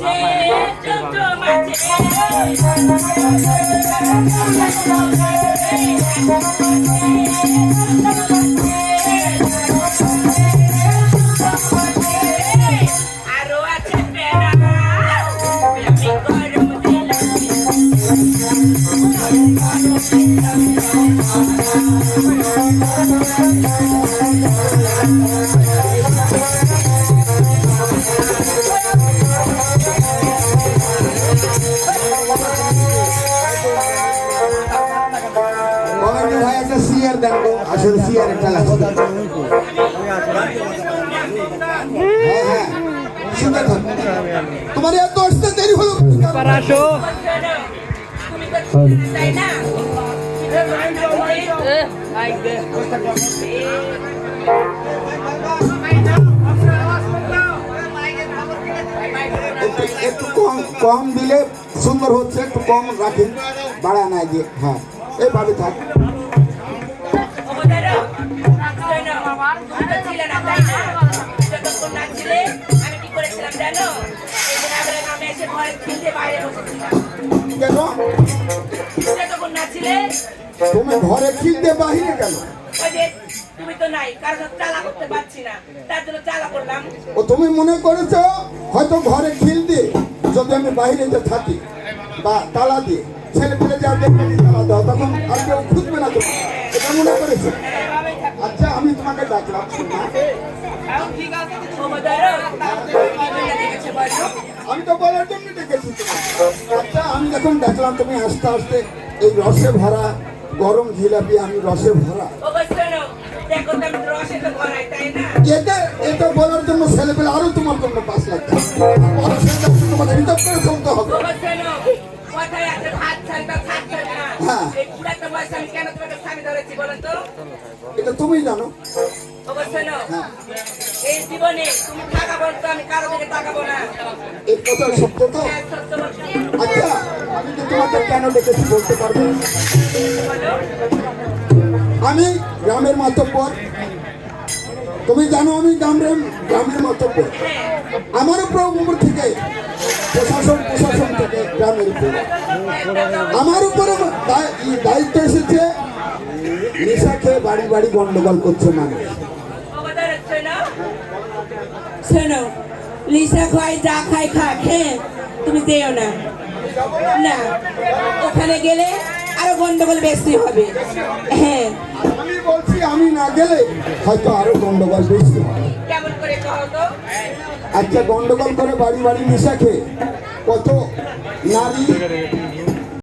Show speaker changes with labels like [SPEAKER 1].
[SPEAKER 1] I'm একটা সিয়ার দেন গো আসলে সিয়ার একটা লাগছে। হ্যাঁ হ্যাঁ। তোমার এত আসতে দেরি হলো
[SPEAKER 2] তাই না
[SPEAKER 1] একটু একটু কম কম দিলে সুন্দর হচ্ছে একটু কম রাখেন বাড়া না যে হ্যাঁ এইভাবে থাক।
[SPEAKER 2] তুমি ঘরে খিলতে
[SPEAKER 1] বাহিরে কেন?
[SPEAKER 2] তুমি তো নাই কারণ করতে পারছি না তার জন্য চালা করলাম
[SPEAKER 1] ও তুমি মনে করেছ হয়তো ঘরে খিল দিয়ে যদি আমি বাইরে যে থাকি বা তালা দিয়ে ছেলে পেলে যা দেখবে তালা দাও, তখন আর কেউ খুঁজবে না তোমার এটা মনে করেছ? আমি না তো বলার জন্য ডেকেছি আচ্ছা আমি যখন দেখলাম তুমি আস্তে আস্তে এই রসে ভরা গরম জিলাপি আমি রসে ভরা। এটা এটা বলার জন্য ছেলে পেলে আরও তোমার জন্য পাঁচ লাখ হিসাব করে চলতে হবে। হ্যাঁ। এটা তুমি জানো।
[SPEAKER 2] অবশ্য এই জীবনে তুমি তাকাবো তো আমি কারও দিকে তাকাবো না।
[SPEAKER 1] এই কথা সত্য তো?
[SPEAKER 2] হ্যাঁ।
[SPEAKER 1] আচ্ছা আমি তো তোমাকে কেন ডেকেছি বলতে পারব? আমি গ্রামের মাতব্বর। তুমি জানো আমি গ্রামের গ্রামের মাতব্বর।
[SPEAKER 2] হ্যাঁ।
[SPEAKER 1] আমার উপর উপর থেকে প্রশাসন প্রশাসন থেকে গ্রামের উপর। আমার উপরে দায়িত্ব এসেছে। নেশা খেয়ে বাড়ি বাড়ি গন্ডগোল করছে মানুষ।
[SPEAKER 2] শোনো লিসা খাই যা খাই খা খেয়ে তুমি যেও না। না ওখানে গেলে আরও গন্ডগোল বেশি হবে। হ্যাঁ।
[SPEAKER 1] আমি বলছি আমি না গেলে হয়তো আরও গন্ডগোল বেশি হবে।
[SPEAKER 2] কেমন করে তো?
[SPEAKER 1] আচ্ছা গন্ডগোল করে বাড়ি বাড়ি নেশা খেয়ে কত নারী